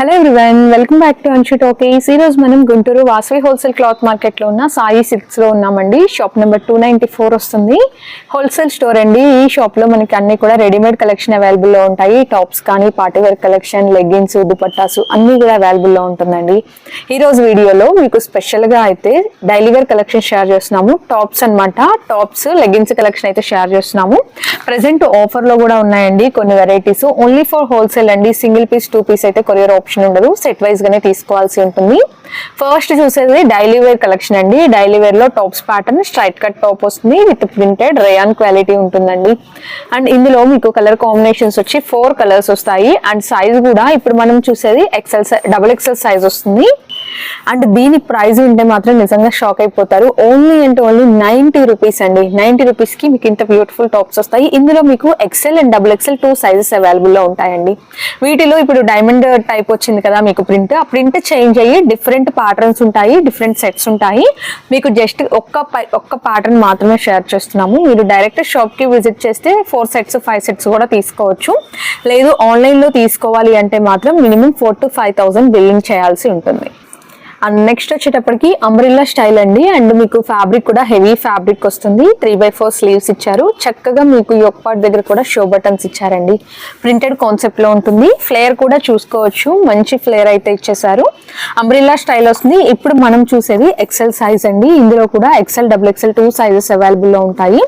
Hello everyone welcome back to Anshu talkies ఈ మనం Guntur Vasavi wholesale cloth మార్కెట్లో ఉన్న సాయి సిక్స్లో ఉన్నామండి. Shop number two ninety four వస్తుంది. హోల్సేల్ స్టోర్ అండి. ఈ షాప్లో మనకి అన్ని కూడా రెడీమేడ్ కలెక్షన్ అవైలబుల్లో ఉంటాయి. టాప్స్ కానీ పార్టీవేర్ కలెక్షన్ లెగ్గిన్స్ దుపట్టాస్ అన్నీ కూడా అవైలబుల్లో ఉంటుందండి. ఈరోజు వీడియోలో మీకు స్పెషల్గా అయితే డైలీవేర్ కలెక్షన్ షేర్ చేస్తున్నాము. టాప్స్ అన్నమాట. టాప్స్ లెగ్గిన్స్ కలెక్షన్ అయితే షేర్ చేస్తున్నాము. ప్రెసెంట్ ఆఫర్లో కూడా ఉన్నాయండి కొన్ని వెరైటీస్ ఓన్లీ ఫర్ హోల్సేల్ అండి. సింగిల్ పీస్ టూ పీస్ అయితే కొరియర్ ఆప్షన్ ఉండదు. సెట్ వైజ్ గానే తీసుకోవాల్సి ఉంటుంది. ఫస్ట్ చూసేది డైలీ వేర్ కలెక్షన్ అండి. Daily వేర్లో tops pattern straight cut top వస్తుంది. విత్ ప్రింటెడ్ రేయాన్ క్వాలిటీ ఉంటుందండి. అండ్ ఇందులో మీకు కలర్ కాంబినేషన్స్ వచ్చి ఫోర్ కలర్స్ వస్తాయి. అండ్ సైజ్ కూడా ఇప్పుడు మనం చూసేది ఎక్సెల్ డబుల్ ఎక్సెల్ సైజ్ వస్తుంది. అండ్ దీని ప్రైస్ ఉంటే మాత్రం నిజంగా షాక్ అయిపోతారు. ఓన్లీ అంటే ఓన్లీ నైన్టీ రూపీస్ అండి. నైన్టీ రూపీస్కి మీకు ఇంత బ్యూటిఫుల్ టాప్స్ వస్తాయి. ఇందులో మీకు XL and double XL two sizes అవైలబుల్లో ఉంటాయండి. వీటిలో ఇప్పుడు డైమండ్ టైప్ వచ్చింది కదా మీకు ప్రింట్ ఆ ప్రింట్ చేంజ్ అయ్యి డిఫరెంట్ ప్యాటర్న్స్ ఉంటాయి డిఫరెంట్ సెట్స్ ఉంటాయి. మీకు జస్ట్ ఒక్క పై- ఒక్క ప్యాటర్న్ మాత్రమే షేర్ చేస్తున్నాము. మీరు డైరెక్ట్ షాప్కి విజిట్ చేస్తే ఫోర్ సెట్స్ ఫైవ్ సెట్స్ కూడా తీసుకోవచ్చు. లేదు ఆన్లైన్లో తీసుకోవాలి అంటే మాత్రం minimum four to five thousand billing చేయాల్సి ఉంటుంది. అండ్ నెక్స్ట్ వచ్చేటప్పటికి అంబ్రిల్లా స్టైల్ అండి. అండ్ మీకు ఫ్యాబ్రిక్ కూడా హెవీ ఫ్యాబ్రిక్ వస్తుంది. త్రీ బై ఫోర్ స్లీవ్స్ ఇచ్చారు. చక్కగా మీకు ఈ పార్ట్ దగ్గర కూడా షో బటన్స్ ఇచ్చారండి. ప్రింటెడ్ కాన్సెప్ట్లో ఉంటుంది. ఫ్లేర్ కూడా చూసుకోవచ్చు. మంచి ఫ్లేర్ అయితే ఇచ్చేసారు అంబ్రిల్లా స్టైల్ వస్తుంది. ఇప్పుడు మనం చూసేది ఎక్సెల్ సైజ్ అండి. ఇందులో కూడా XL double XL two sizes అవైలబుల్లో ఉంటాయి.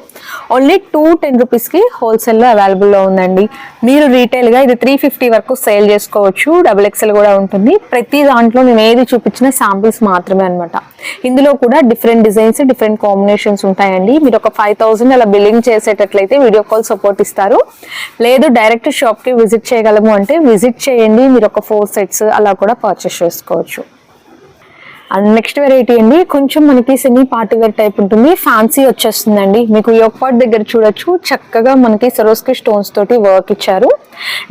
ఓన్లీ టూ టెన్ రూపీస్కి హోల్సేల్లో అవైలబుల్లో ఉందండి. మీరు రీటైల్గా ఇది త్రీ ఫిఫ్టీ వరకు సేల్ చేసుకోవచ్చు. డబుల్ ఎక్సెల్ కూడా ఉంటుంది. ప్రతి దాంట్లో నేను ఏది చూపించిన శాంపిల్స్ మాత్రమే అన్నమాట. ఇందులో కూడా డిఫరెంట్ డిజైన్స్ డిఫరెంట్ కాంబినేషన్స్ ఉంటాయండి. మీరు ఒక ఫైవ్ థౌసండ్ అలా బిల్లింగ్ చేసేటట్లయితే వీడియో కాల్ సపోర్ట్ ఇస్తారు. లేదు డైరెక్ట్ షాప్కి విజిట్ చేయగలము అంటే విజిట్ చేయండి. మీరు ఒక ఫోర్ సెట్స్ అలా కూడా పర్చేస్ చేసుకోవచ్చు. అండ్ నెక్స్ట్ వెరైటీ అండి కొంచెం మనకి సెమీ పార్టీ వేర్ టైప్ ఉంటుంది ఫ్యాన్సీ వచ్చేస్తుందండి. మీకు యోక్ పార్ట్ దగ్గర చూడొచ్చు చక్కగా మనకి సరోస్కి స్టోన్స్ తోటి వర్క్ ఇచ్చారు.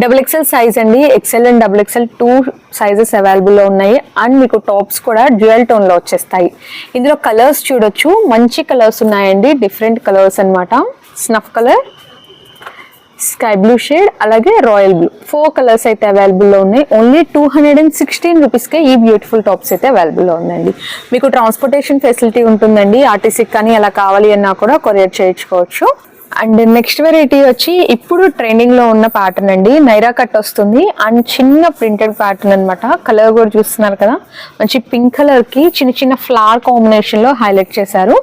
డబుల్ ఎక్సెల్ సైజ్ అండి XL and double XL two sizes అవైలబుల్లో ఉన్నాయి. అండ్ మీకు టాప్స్ కూడా డ్యూయల్ టోన్లో వచ్చేస్తాయి. ఇందులో కలర్స్ చూడొచ్చు మంచి కలర్స్ ఉన్నాయండి డిఫరెంట్ కలర్స్ అన్నమాట. Snuff colour sky blue shade అలాగే రాయల్ బ్లూ. ఫోర్ కలర్స్ అయితే అవైలబుల్లో ఉన్నాయి. Only two hundred and sixteen రూపీస్కే ఈ బ్యూటిఫుల్ టాప్స్ అయితే అవైలబుల్లో ఉందండి. మీకు ట్రాన్స్పోర్టేషన్ ఫెసిలిటీ ఉంటుందండి. ఆర్టీసీకి కానీ అలా కావాలి అన్నా కూడా కొరియర్ చేయించుకోవచ్చు. అండ్ నెక్స్ట్ వెరైటీ వచ్చి ఇప్పుడు ట్రెండింగ్లో ఉన్న ప్యాటర్న్ అండి. నైరా కట్ వస్తుంది. అండ్ చిన్న ప్రింటెడ్ ప్యాటర్న్ అనమాట కలర్ కూడా చూస్తున్నారు కదా. మంచి పింక్ కలర్కి చిన్న చిన్న ఫ్లవర్ కాంబినేషన్లో హైలైట్ చేశారు.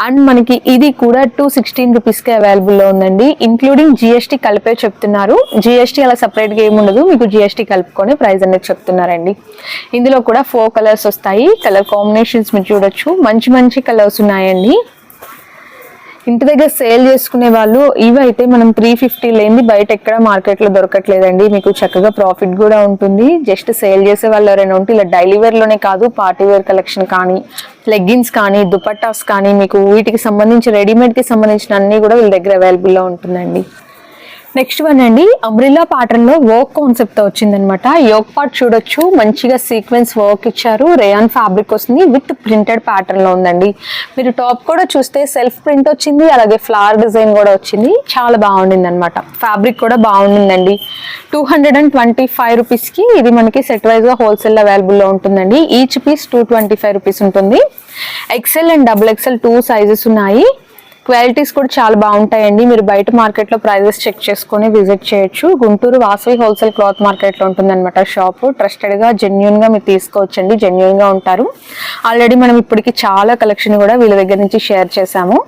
అండ్ మనకి ఇది కూడా టూ సిక్స్టీన్ రూపీస్కి అవైలబుల్లో ఉందండి. ఇంక్లూడింగ్ జిఎస్టీ కలిపే చెప్తున్నారు. జిఎస్టీ అలా సపరేట్గా ఏమి ఉండదు. మీకు జిఎస్టీ కలుపుకొని ప్రైస్ అనేది చెప్తున్నారండి. ఇందులో కూడా ఫోర్ కలర్స్ వస్తాయి. కలర్ కాంబినేషన్స్ మీరు చూడొచ్చు. మంచి మంచి కలర్స్ ఉన్నాయండి. ఇంటి దగ్గర సేల్ చేసుకునే వాళ్ళు ఇవైతే మనం త్రీ ఫిఫ్టీ లేని బయట ఎక్కడ మార్కెట్లో దొరకట్లేదండి. మీకు చక్కగా ప్రాఫిట్ కూడా ఉంటుంది. జస్ట్ సేల్ చేసే వాళ్ళు ఎవరైనా ఉంటే ఇలా డైలీ వేర్లోనే కాదు పార్టీ వేర్ కలెక్షన్ కానీ లెగ్గిన్స్ కానీ దుపట్టాస్ కానీ మీకు వీటికి సంబంధించి రెడీమేడ్కి సంబంధించిన అన్నీ కూడా వీళ్ళ దగ్గర అవైలబుల్లో ఉంటుందండి. నెక్స్ట్ వన్ అండి అంబ్రిల్లా ప్యాటర్న్లో వర్క్ కాన్సెప్ట్తో వచ్చిందనమాట. యోగ్ పార్ట్ చూడొచ్చు. మంచిగా సీక్వెన్స్ వర్క్ ఇచ్చారు. రేయాన్ ఫ్యాబ్రిక్ వస్తుంది. విత్ ప్రింటెడ్ ప్యాటర్న్లో ఉందండి. మీరు టాప్ కూడా చూస్తే సెల్ఫ్ ప్రింట్ వచ్చింది. అలాగే ఫ్లవర్ డిజైన్ కూడా వచ్చింది. చాలా బాగుండింది అనమాట ఫ్యాబ్రిక్ కూడా బాగుండిందండి. Two hundred and twenty five రూపీస్కి ఇది మనకి సెట్ వైజ్గా హోల్సేల్ అవైలబుల్లో ఉంటుందండి. Each piece two twenty five rupees ఉంటుంది. XL and double XL two sizes ఉన్నాయి. క్వాలిటీస్ కూడా చాలా బాగుంటాయండి. మీరు బయట మార్కెట్లో ప్రైజెస్ చెక్ చేసుకుని విజిట్ చేయొచ్చు. గుంటూరు వాసవి హోల్సేల్ క్లాత్ మార్కెట్లో ఉంటుందన్నమాట షాప్. ట్రస్టెడ్గా జెన్యున్గా మీరు తీసుకోవచ్చండి. జెన్యున్గా ఉంటారు. ఆల్రెడీ మనం ఇప్పటికి చాలా కలెక్షన్ కూడా వీళ్ళ దగ్గర నుంచి షేర్ చేశాము.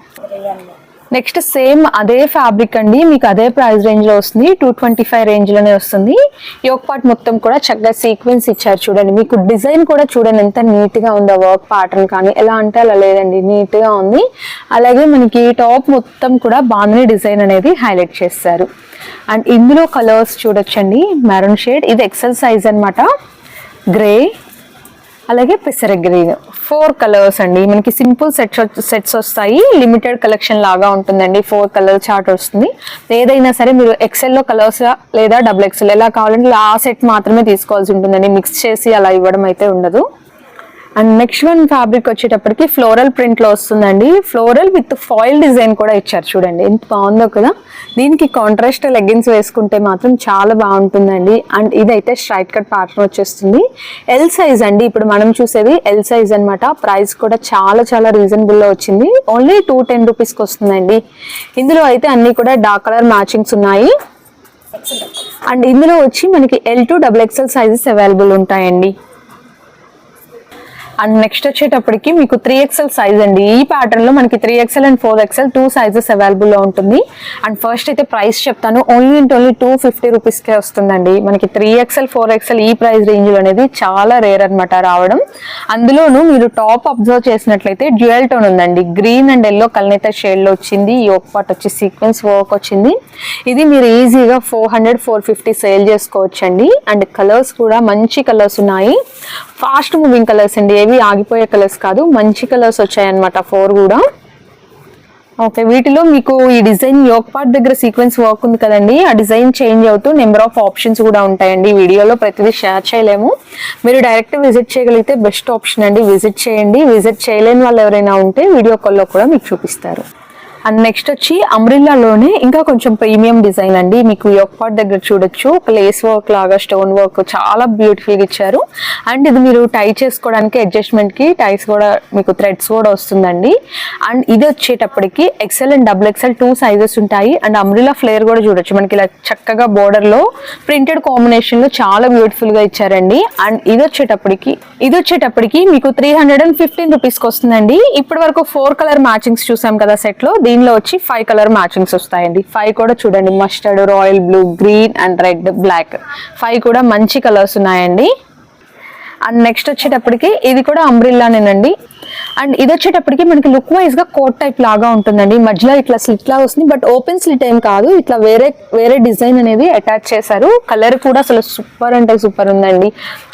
నెక్స్ట్ సేమ్ అదే ఫ్యాబ్రిక్ అండి. మీకు అదే ప్రైస్ రేంజ్లో వస్తుంది. టూ ట్వంటీ ఫైవ్ రేంజ్లోనే వస్తుంది. యోక్ పార్ట్ మొత్తం కూడా చక్కగా సీక్వెన్స్ ఇచ్చారు చూడండి. మీకు డిజైన్ కూడా చూడండి ఎంత నీట్గా ఉందో వర్క్ ప్యాటర్న్ కానీ. ఎలా అంటే అలా లేదండి. నీట్గా ఉంది. అలాగే మనకి టాప్ మొత్తం కూడా బాగుంది డిజైన్ అనేది హైలైట్ చేస్తారు. అండ్ ఇందులో కలర్స్ చూడొచ్చండి. Maroon shade. ఇది ఎక్సెల్ సైజ్ అనమాట గ్రే అలాగే పెసర గ్రీన్ ఫోర్ కలర్స్ అండి. మనకి సింపుల్ సెట్స్ సెట్స్ వస్తాయి. లిమిటెడ్ కలెక్షన్ లాగా ఉంటుందండి. ఫోర్ కలర్ చార్ట్ వస్తుంది. ఏదైనా సరే మీరు ఎక్సెల్లో కలర్స్ లేదా డబుల్ ఎక్సెల్ ఎలా కావాలంటే ఆ సెట్ మాత్రమే తీసుకోవాల్సి ఉంటుందండి. మిక్స్ చేసి అలా ఇవ్వడం అయితే ఉండదు. అండ్ నెక్స్ట్ వన్ ఫ్యాబ్రిక్ వచ్చేటప్పటికి ఫ్లోరల్ ప్రింట్లో వస్తుందండి. ఫ్లోరల్ విత్ ఫాయిల్ డిజైన్ కూడా ఇచ్చారు చూడండి. ఎంత బాగుందో కదా. దీనికి కాంట్రాస్ట్ లెగ్గిన్స్ వేసుకుంటే మాత్రం చాలా బాగుంటుందండి. అండ్ ఇదైతే స్ట్రైట్ కట్ ప్యాటర్న్ వచ్చేస్తుంది. ఎల్ సైజ్ అండి. ఇప్పుడు మనం చూసేది ఎల్ సైజ్ అనమాట ప్రైస్ కూడా చాలా చాలా రీజనబుల్లో వచ్చింది. ఓన్లీ టూ టెన్ రూపీస్కి వస్తుందండి. ఇందులో అయితే అన్నీ కూడా డార్క్ కలర్ మ్యాచింగ్స్ ఉన్నాయి. అండ్ ఇందులో వచ్చి మనకి L to double XL sizes available ఉంటాయండి. అండ్ నెక్స్ట్ వచ్చేటప్పటికి మీకు త్రీ ఎక్స్ఎల్ సైజ్ అండి. ఈ ప్యాటర్న్లో మనకి three XL and four XL two sizes అవైలబుల్లో ఉంటుంది. అండ్ ఫస్ట్ అయితే ప్రైస్ చెప్తాను. Only and only two fifty rupees కే వస్తుందండి. మనకి త్రీ ఎక్స్ఎల్ ఫోర్ ఎక్స్ఎల్ ఈ ప్రైస్ రేంజ్లో అనేది చాలా రేర్ అనమాట రావడం. అందులోనూ మీరు టాప్ అబ్జర్వ్ చేసినట్లయితే డ్యూయల్ టోన్ ఉందండి. గ్రీన్ అండ్ ఎల్లో కల్నేత షేడ్లో వచ్చింది. వర్క్ పార్ట్ వచ్చి సీక్వెన్స్ వర్క్ వచ్చింది. ఇది మీరు ఈజీగా four hundred four fifty sale చేసుకోవచ్చండి. అండ్ కలర్స్ కూడా మంచి కలర్స్ ఉన్నాయి. ఫాస్ట్ మూవింగ్ కలర్స్ అండి ఏవి ఆగిపోయే కలర్స్ కాదు మంచి కలర్స్ వచ్చాయన్నమాట ఫోర్ కూడా. ఓకే వీటిలో మీకు ఈ డిజైన్ యోక్ పార్ట్ దగ్గర సీక్వెన్స్ వర్క్ ఉంది కదండి ఆ డిజైన్ చేంజ్ అవుతూ నెంబర్ ఆఫ్ ఆప్షన్స్ కూడా ఉంటాయండి వీడియోలో ప్రతిదీ షేర్ చేయలేము. మీరు డైరెక్ట్ విజిట్ చేయగలిగితే బెస్ట్ ఆప్షన్ అండి విజిట్ చేయండి. విజిట్ చేయలేని వాళ్ళు ఎవరైనా ఉంటే వీడియో కాల్లో కూడా మీకు చూపిస్తారు. అండ్ నెక్స్ట్ వచ్చి అమ్రిల్లాలోనే ఇంకా కొంచెం ప్రీమియం డిజైన్ అండి. మీకు యోక్ దగ్గర చూడొచ్చు. ఒక లేస్ వర్క్ లాగా స్టోన్ వర్క్ చాలా బ్యూటిఫుల్గా ఇచ్చారు. అండ్ ఇది మీరు టై చేసుకోవడానికి అడ్జస్ట్మెంట్కి టైస్ కూడా మీకు థ్రెడ్స్ కూడా వస్తుందండి. అండ్ ఇది వచ్చేటప్పటికి XL and double XL two sizes ఉంటాయి. అండ్ అమ్రిల్లా ఫ్లేర్ కూడా చూడొచ్చు. మనకి ఇలా చక్కగా బోర్డర్లో ప్రింటెడ్ కాంబినేషన్లో చాలా బ్యూటిఫుల్గా ఇచ్చారండి. అండ్ ఇది వచ్చేటప్పటికి ఇది వచ్చేటప్పటికి మీకు త్రీ హండ్రెడ్ అండ్ ఫిఫ్టీన్ రూపీస్కి వస్తుందండి. ఇప్పటి వరకు ఫోర్ కలర్ మ్యాచింగ్స్ చూసాం కదా సెట్లో దీనిలో వచ్చి ఫైవ్ కలర్ మ్యాచింగ్స్ వస్తాయండి. ఫైవ్ కూడా చూడండి mustard royal blue green and red black five కూడా మంచి కలర్స్ ఉన్నాయండి. అండ్ నెక్స్ట్ వచ్చేటప్పటికి ఇది కూడా అంబ్రిల్లానేనండి అండ్ ఇది వచ్చేటప్పటికి మనకి లుక్ వైజ్గా కోట్ టైప్ లాగా ఉంటుందండి. మధ్యలో ఇట్లా స్లిట్ లా వస్తుంది బట్ ఓపెన్ స్లిట్ ఏం కాదు. ఇట్లా వేరే వేరే డిజైన్ అనేది అటాచ్ చేశారు. కలర్ కూడా అసలు సూపర్ అంటే సూపర్ ఉందండి.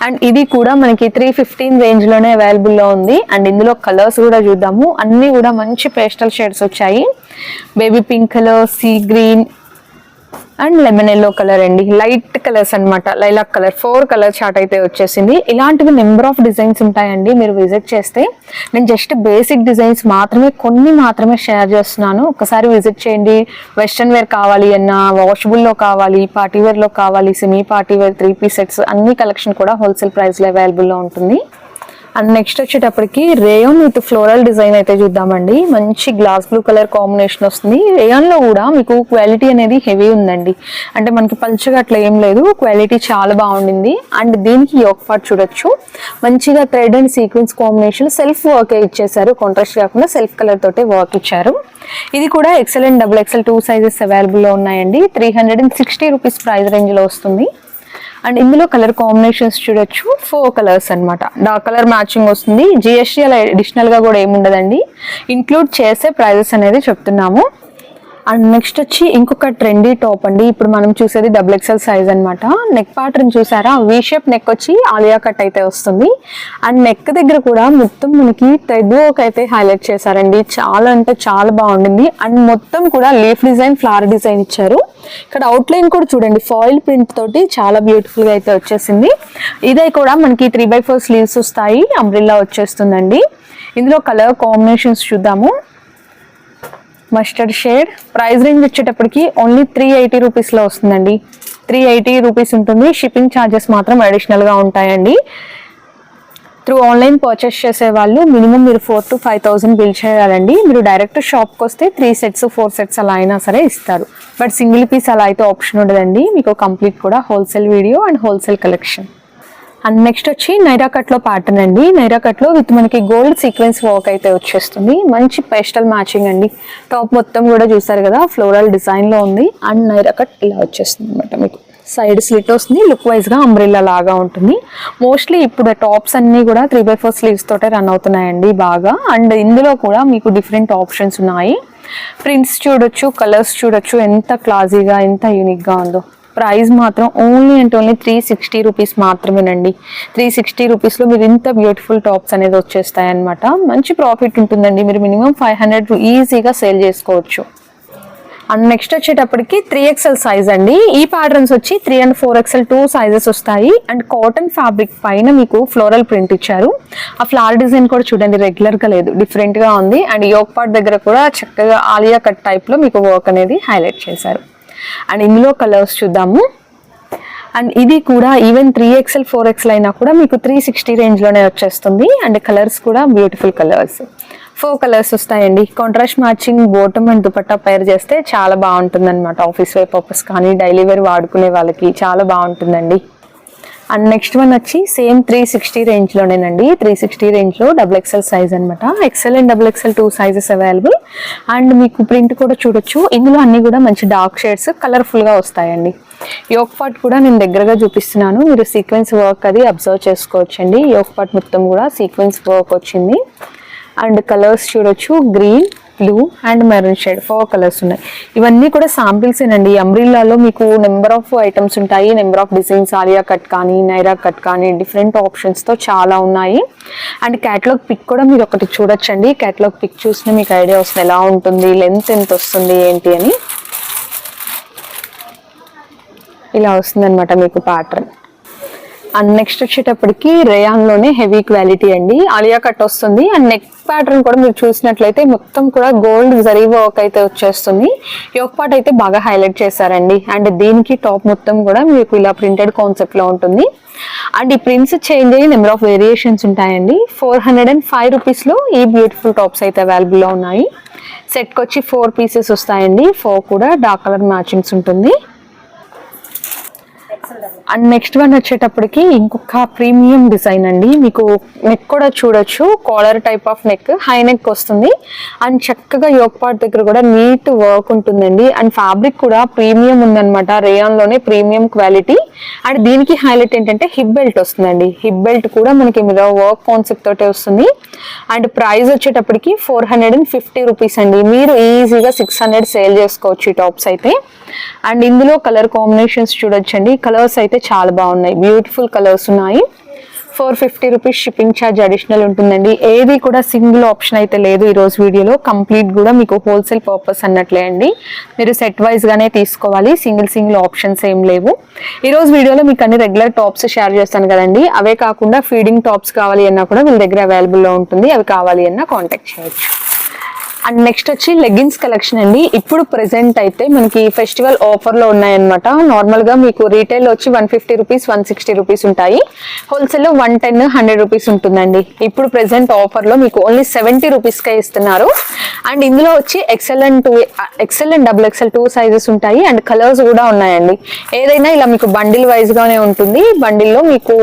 అండ్ ఇది కూడా మనకి త్రీ ఫిఫ్టీన్ రేంజ్లోనే అవైలబుల్లో ఉంది. అండ్ ఇందులో కలర్స్ కూడా చూద్దాము. అన్ని కూడా మంచి పేస్టల్ షేడ్స్ వచ్చాయి. Baby pink colour sea green and lemon yellow colour అండి. లైట్ కలర్స్ అన్నమాట. Lilac colour. Four colour chart అయితే వచ్చేసింది. ఇలాంటివి నెంబర్ ఆఫ్ డిజైన్స్ ఉంటాయండి మీరు విజిట్ చేస్తే. నేను జస్ట్ బేసిక్ డిజైన్స్ మాత్రమే కొన్ని మాత్రమే షేర్ చేస్తున్నాను. ఒకసారి విజిట్ చేయండి. వెస్ట్రన్ వేర్ కావాలి అన్న వాషబుల్లో కావాలి పార్టీ వేర్లో కావాలి semi party wear three piece sets అన్ని కలెక్షన్ కూడా హోల్సేల్ ప్రైస్లో అవైలబుల్లో ఉంటుంది. అండ్ నెక్స్ట్ వచ్చేటప్పటికి రేయోన్ విత్ ఫ్లోరల్ డిజైన్ అయితే చూద్దామండి. మంచి గ్లాస్ బ్లూ కలర్ కాంబినేషన్ వస్తుంది. రేయోన్లో కూడా మీకు క్వాలిటీ అనేది హెవీ ఉందండి. అంటే మనకి పల్చగా అట్లా ఏం లేదు. క్వాలిటీ చాలా బాగుండింది. అండ్ దీనికి యోక్ పార్ట్ చూడొచ్చు. మంచిగా thread and sequence combination self work ఇచ్చేసారు కాంట్రాస్ట్ కాకుండా సెల్ఫ్ కలర్ తోటే వర్క్ ఇచ్చారు. ఇది కూడా XL and double XL two sizes అవైలబుల్లో ఉన్నాయండి. Three hundred and sixty rupees price రేంజ్లో వస్తుంది. అండ్ ఇందులో కలర్ కాంబినేషన్స్ చూడొచ్చు. ఫోర్ కలర్స్ అన్నమాట. డార్క్ కలర్ మ్యాచింగ్ వస్తుంది. జిఎస్టీ అలా అడిషనల్గా కూడా ఏముండదండి. ఇంక్లూడ్ చేసే ప్రైజెస్ అనేది చెప్తున్నాము. అండ్ నెక్స్ట్ వచ్చి ఇంకొక ట్రెండీ టాప్ అండి. ఇప్పుడు మనం చూసేది డబుల్ ఎక్స్ఎల్ సైజ్ అనమాట నెక్ ప్యాటర్న్ చూసారా? వీ షేప్ నెక్ వచ్చి ఆలియా కట్ అయితే వస్తుంది. అండ్ నెక్ దగ్గర కూడా మొత్తం మనకి థ్రెడ్ వర్క్ అయితే హైలైట్ చేశారండి. చాలా అంటే చాలా బాగుండింది. అండ్ మొత్తం కూడా లీఫ్ డిజైన్ ఫ్లవర్ డిజైన్ ఇచ్చారు. ఇక్కడ అవుట్లైన్ కూడా చూడండి. ఫాయిల్ ప్రింట్ తోటి చాలా బ్యూటిఫుల్గా అయితే వచ్చేసింది. ఇదే కూడా మనకి త్రీ బై ఫోర్ స్లీవ్స్ వస్తాయి. అంబ్రిల్లా వచ్చేస్తుందండి. ఇందులో కలర్ కాంబినేషన్స్ చూద్దాము. Mustard shade. ప్రైస్ రేంజ్ వచ్చేటప్పటికి ఓన్లీ త్రీ ఎయిటీ రూపీస్లో వస్తుందండి. త్రీ ఎయిటీ రూపీస్ ఉంటుంది. షిప్పింగ్ ఛార్జెస్ మాత్రం అడిషనల్గా ఉంటాయండి. త్రూ ఆన్లైన్ పర్చేస్ చేసే వాళ్ళు మినిమం మీరు four to five thousand bill చేయాలండి. మీరు డైరెక్ట్ షాప్కి వస్తే త్రీ సెట్స్ ఫోర్ సెట్స్ అలా అయినా సరే ఇస్తారు. బట్ సింగిల్ పీస్ అలా అయితే ఆప్షన్ ఉండదండి. మీకు కంప్లీట్ కూడా wholesale video and wholesale collection and next వచ్చి నైరా కట్ ప్యాటర్న్ అండి. నైరా విత్ మనకి గోల్డ్ సీక్వెన్స్ వర్క్ అయితే వచ్చేస్తుంది. మంచి పేస్టల్ మ్యాచింగ్ అండి. టాప్ మొత్తం కూడా చూసారు కదా ఫ్లోరల్ డిజైన్లో ఉంది. అండ్ నైరా కట్ ఇలా వచ్చేస్తుంది అనమాట మీకు. సైడ్ స్లిట్ వస్తుంది లుక్ వైజ్గా అంబ్రెల్లా అంబ్రిల్లా లాగా ఉంటుంది. మోస్ట్లీ ఇప్పుడు టాప్స్ అన్నీ కూడా త్రీ బై ఫోర్ స్లీవ్స్ తోటే రన్ అవుతున్నాయండి బాగా. అండ్ ఇందులో కూడా మీకు డిఫరెంట్ ఆప్షన్స్ ఉన్నాయి. ప్రింట్స్ చూడొచ్చు కలర్స్ చూడొచ్చు ఎంత క్లాజీగా ఎంత యూనిక్గా ఉందో. ప్రైస్ మాత్రం only and only three sixty rupees మాత్రమేనండి. త్రీ సిక్స్టీ రూపీస్లో మీరు ఇంత బ్యూటిఫుల్ టాప్స్ అనేది వచ్చేస్తాయి అనమాట మంచి ప్రాఫిట్ ఉంటుందండి. మీరు మినిమం ఫైవ్ హండ్రెడ్ ఈజీగా సేల్ చేసుకోవచ్చు. అండ్ నెక్స్ట్ వచ్చేటప్పటికి త్రీ ఎక్స్ఎల్ సైజ్ అండి. ఈ ప్యాటర్న్స్ వచ్చి three and four XL two sizes వస్తాయి. అండ్ కాటన్ ఫ్యాబ్రిక్ పైన మీకు ఫ్లోరల్ ప్రింట్ ఇచ్చారు. ఆ ఫ్లవర్ డిజైన్ కూడా చూడండి రెగ్యులర్గా లేదు. డిఫరెంట్గా ఉంది. అండ్ యోక్ పార్ట్ దగ్గర కూడా చక్కగా ఆలియా కట్ టైప్లో మీకు వర్క్ అనేది హైలైట్ చేశారు. అండ్ ఇందులో కలర్స్ చూద్దాము. అండ్ ఇది కూడా even three XL four XL అయినా కూడా మీకు త్రీ సిక్స్టీ రేంజ్లోనే వచ్చేస్తుంది. అండ్ కలర్స్ కూడా బ్యూటిఫుల్ కలర్స్. ఫోర్ కలర్స్ వస్తాయండి. Contrast matching bottom and dupatta pair చేస్తే చాలా బాగుంటుంది అనమాట ఆఫీస్ వేర్ పర్పస్ కానీ డైలీ వేర్ వాడుకునే వాళ్ళకి చాలా బాగుంటుందండి. అండ్ నెక్స్ట్ వన్ వచ్చి సేమ్ త్రీ సిక్స్టీ రేంజ్లోనేనండి త్రీ సిక్స్టీ రేంజ్లో డబుల్ ఎక్స్ఎల్ సైజ్ అనమాట XL and double XL two sizes available and మీకు ప్రింట్ కూడా చూడొచ్చు. ఇందులో అన్నీ కూడా మంచి డార్క్ షేడ్స్ కలర్ఫుల్గా వస్తాయండి. యోక్ పార్ట్ కూడా నేను దగ్గరగా చూపిస్తున్నాను. మీరు సీక్వెన్స్ వర్క్ అది అబ్జర్వ్ చేసుకోవచ్చండి. యోక్ పార్ట్ మొత్తం కూడా సీక్వెన్స్ వర్క్ వచ్చింది. అండ్ కలర్స్ చూడొచ్చు. Green blue and maroon shade four colours ఉన్నాయి. ఇవన్నీ కూడా శాంపిల్స్ ఏనండి. అంబ్రిల్లాలో మీకు నెంబర్ ఆఫ్ ఐటమ్స్ ఉంటాయి. Number of designs Alia cut కానీ నైరా కట్ కానీ డిఫరెంట్ ఆప్షన్స్తో చాలా ఉన్నాయి. అండ్ క్యాటలాగ్ పిక్ కూడా మీరు ఒకటి చూడొచ్చండి. క్యాటలాగ్ పిక్ చూసిన మీకు ఐడియా వస్తుంది ఎలా ఉంటుంది లెంత్ ఎంత వస్తుంది ఏంటి అని. ఇలా వస్తుంది అనమాట మీకు ప్యాటర్న్ అండ్ నెక్స్ట్ వచ్చేటప్పటికి రేయాన్లోనే హెవీ క్వాలిటీ అండి. అలియా కట్ వస్తుంది. అండ్ నెక్ ప్యాటర్న్ కూడా మీరు చూసినట్లయితే మొత్తం కూడా గోల్డ్ జరీ వర్క్ అయితే వచ్చేస్తుంది. యోక్ పార్ట్ అయితే బాగా హైలైట్ చేశారండి. అండ్ దీనికి టాప్ మొత్తం కూడా మీకు ఇలా ప్రింటెడ్ కాన్సెప్ట్లో ఉంటుంది. అండ్ ఈ ప్రింట్స్ చేంజ్ అయ్యి నెంబర్ ఆఫ్ వేరియేషన్స్ ఉంటాయండి. ఫోర్ హండ్రెడ్ అండ్ ఫైవ్ రూపీస్లో ఈ బ్యూటిఫుల్ టాప్స్ అయితే అవైలబుల్లో ఉన్నాయి. సెట్కి వచ్చి ఫోర్ పీసెస్ వస్తాయండి. ఫోర్ కూడా డార్క్ కలర్ మ్యాచింగ్స్ ఉంటుంది. అండ్ నెక్స్ట్ వన్ వచ్చేటప్పటికి ఇంకొక ప్రీమియం డిజైన్ అండి. మీకు నెక్ కూడా చూడొచ్చు. Collar type of neck high neck వస్తుంది. అండ్ చక్కగా యోక్ పార్ట్ దగ్గర కూడా నీట్ వర్క్ ఉంటుందండి. అండ్ ఫ్యాబ్రిక్ కూడా ప్రీమియం ఉందన్నమాట. రేయాన్లోనే ప్రీమియం క్వాలిటీ అండ్ దీనికి హైలైట్ ఏంటంటే హిప్ బెల్ట్ వస్తుందండి. హిప్ బెల్ట్ కూడా మనకి మీరు వర్క్ కాన్సెప్ట్ తోటే వస్తుంది. అండ్ ప్రైస్ వచ్చేటప్పటికి four hundred and fifty rupees అండి. మీరు ఈజీగా సిక్స్ హండ్రెడ్ సేల్ చేసుకోవచ్చు ఈ టాప్స్ అయితే. అండ్ ఇందులో కలర్ కాంబినేషన్స్ చూడొచ్చండి. కలర్స్ అయితే చాలా బాగున్నాయి. బ్యూటిఫుల్ కలర్స్ ఉన్నాయి. Four fifty rupees shipping charge additional ఉంటుందండి. ఏది కూడా సింగిల్ ఆప్షన్ అయితే లేదు ఈరోజు వీడియోలో. కంప్లీట్ కూడా మీకు హోల్సేల్ పర్పస్ అన్నట్లే అండి. మీరు సెట్ వైజ్గానే తీసుకోవాలి. సింగిల్ సింగిల్ ఆప్షన్స్ ఏం లేవు. ఈరోజు వీడియోలో మీకు అన్ని రెగ్యులర్ టాప్స్ షేర్ చేస్తాను కదండి. అవే కాకుండా ఫీడింగ్ టాప్స్ కావాలి అన్నా కూడా వీళ్ళ దగ్గర అవైలబుల్లో ఉంటుంది. అవి కావాలి అన్నా కాంటాక్ట్ చేయొచ్చు. అండ్ నెక్స్ట్ వచ్చి లెగ్గిన్స్ కలెక్షన్ అండి. ఇప్పుడు ప్రెసెంట్ అయితే మనకి ఫెస్టివల్ ఆఫర్లో ఉన్నాయన్నమాట. నార్మల్గా మీకు రీటైల్ వచ్చి one fifty rupees one sixty rupees ఉంటాయి. హోల్సేల్లో వన్ టెన్ హండ్రెడ్ రూపీస్ ఉంటుందండి. ఇప్పుడు ప్రెసెంట్ ఆఫర్లో మీకు ఓన్లీ సెవెంటీ రూపీస్ కే ఇస్తున్నారు. అండ్ ఇందులో వచ్చి XL and two XL and double XL two sizes ఉంటాయి. అండ్ కలర్స్ కూడా ఉన్నాయండి. ఏదైనా ఇలా మీకు బండిల్ వైజ్ గానే ఉంటుంది. బండిల్లో మీకు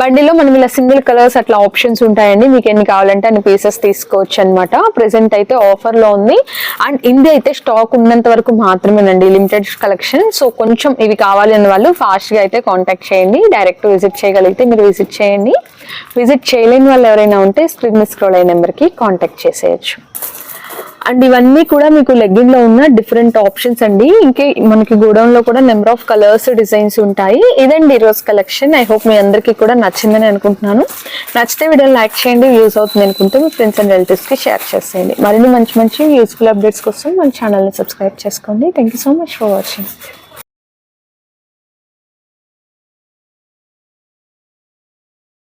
బండిలో మనం ఇలా సింగిల్ కలర్స్ అట్లా ఆప్షన్స్ ఉంటాయండి. మీకు ఎన్ని కావాలంటే అన్ని పీసెస్ తీసుకోవచ్చు అనమాట ప్రెసెంట్ అయితే ఆఫర్లో ఉంది. అండ్ ఇది అయితే స్టాక్ ఉన్నంత వరకు మాత్రమేనండి. లిమిటెడ్ కలెక్షన్ సో కొంచెం ఇవి కావాలి అన్న వాళ్ళు ఫాస్ట్గా అయితే కాంటాక్ట్ చేయండి. డైరెక్ట్ విజిట్ చేయగలిగితే మీరు విజిట్ చేయండి. విజిట్ చేయలేని వాళ్ళు ఎవరైనా ఉంటే స్క్రీన్ స్క్రోల్ అయ్యే నెంబర్కి కాంటాక్ట్ చేసేయచ్చు. అండ్ ఇవన్నీ కూడా మీకు లెగ్గింగ్లో ఉన్న డిఫరెంట్ ఆప్షన్స్ అండి. ఇంకే మనకి గోడౌన్లో కూడా నెంబర్ ఆఫ్ కలర్స్ డిజైన్స్ ఉంటాయి. ఇదండి ఈరోజు కలెక్షన్ ఐ హోప్ మీ అందరికీ కూడా నచ్చిందని అనుకుంటున్నాను. నచ్చితే వీడియో లైక్ చేయండి యూస్ అవుతుంది అనుకుంటే మీ ఫ్రెండ్స్ అండ్ రిలేటివ్స్కి షేర్ చేసేయండి. మరిన్ని మంచి మంచి యూస్ఫుల్ అప్డేట్స్ కోసం మన ఛానల్ని సబ్స్క్రైబ్ చేసుకోండి. Thank you so much for watching